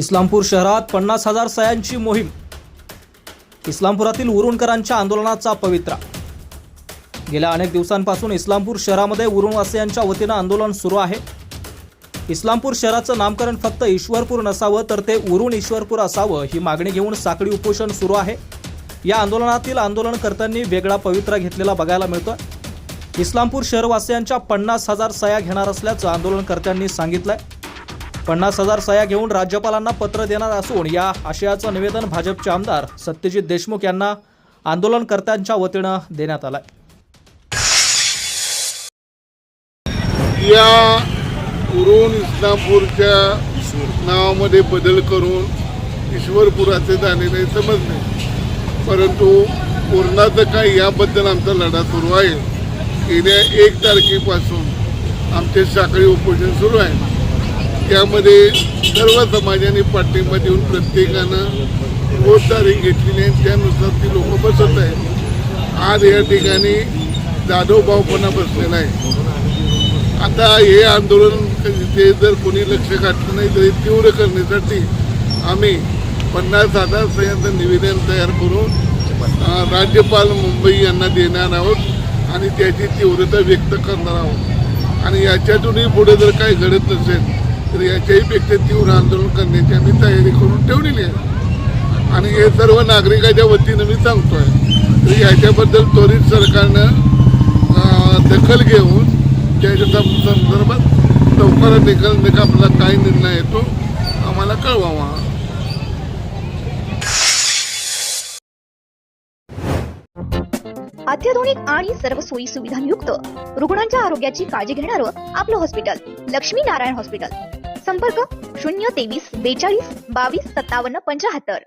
इस्लामपूर शहरात पन्नास हजार सह्यांची मोहीम. इस्लामपुरातील उरुणकरांच्या आंदोलनाचा पवित्रा. गेल्या अनेक दिवसांपासून इस्लामपूर शहरामध्ये उरुणवासियांच्या वतीनं आंदोलन सुरू आहे. इस्लामपूर शहराचं नामकरण फक्त ईश्वरपूर नसावं तर ते उरुण ईश्वरपूर असावं ही मागणी घेऊन साखळी उपोषण सुरू आहे. या आंदोलनातील आंदोलनकर्त्यांनी वेगळा पवित्रा घेतलेला बघायला मिळतोय. इस्लामपूर शहरवासियांच्या पन्नास हजार सह्या घेणार असल्याचं आंदोलनकर्त्यांनी सांगितलंय. पन्नास हजार सह्या घेऊन राज्यपालांना पत्र देणार असून या आशयाचं निवेदन भाजपचे आमदार सत्यजित देशमुख यांना आंदोलनकर्त्यांच्या वतीनं देण्यात आलंय. या उरून इस्लामपूरच्या नावामध्ये बदल करून ईश्वरपुराचे झालेले समजले. परंतु पूर्णाचं काय याबद्दल आमचा लढा सुरू आहे. गेल्या एक तारखेपासून आमचे साखळी उपोषण सुरू आहे. त्यामध्ये सर्व समाजाने पाठिंबा देऊन प्रत्येकानं रोजदारी घेतलेली आहे. त्यानुसार ती लोक बसत आहेत. आज या ठिकाणी जाधवभावपणा बसलेला आहे. आता हे आंदोलन ते जर कोणी लक्ष घातलं नाही तरी तीव्र करण्यासाठी आम्ही पन्नास हजार सह्यांचं निवेदन तयार करून राज्यपाल मुंबई यांना देणार आहोत आणि त्याची तीव्रता व्यक्त करणार आहोत. आणि याच्यातूनही पुढे जर काही घडत नसेल तर याच्याही पेक्षा तीव्र आंदोलन करण्याची आम्ही तयारी करून ठेवलेली आहे. आणि हे सर्व नागरिकाच्या वतीनं मी सांगतोय. तर याच्याबद्दल त्वरित सरकारनं दखल घेऊन त्याच्या संदर्भात लवकरात निकाल निकाला काय निर्णय येतो आम्हाला कळवावा. अत्याधुनिक आणि सर्व सोयी सुविधांयुक्त रुग्णांच्या आरोग्याची काळजी घेणारं आपलं हॉस्पिटल लक्ष्मी नारायण हॉस्पिटल संपर्क शून्य तेवीस बेचाळीस बावीस सत्तावन्न पंचाहत्तर.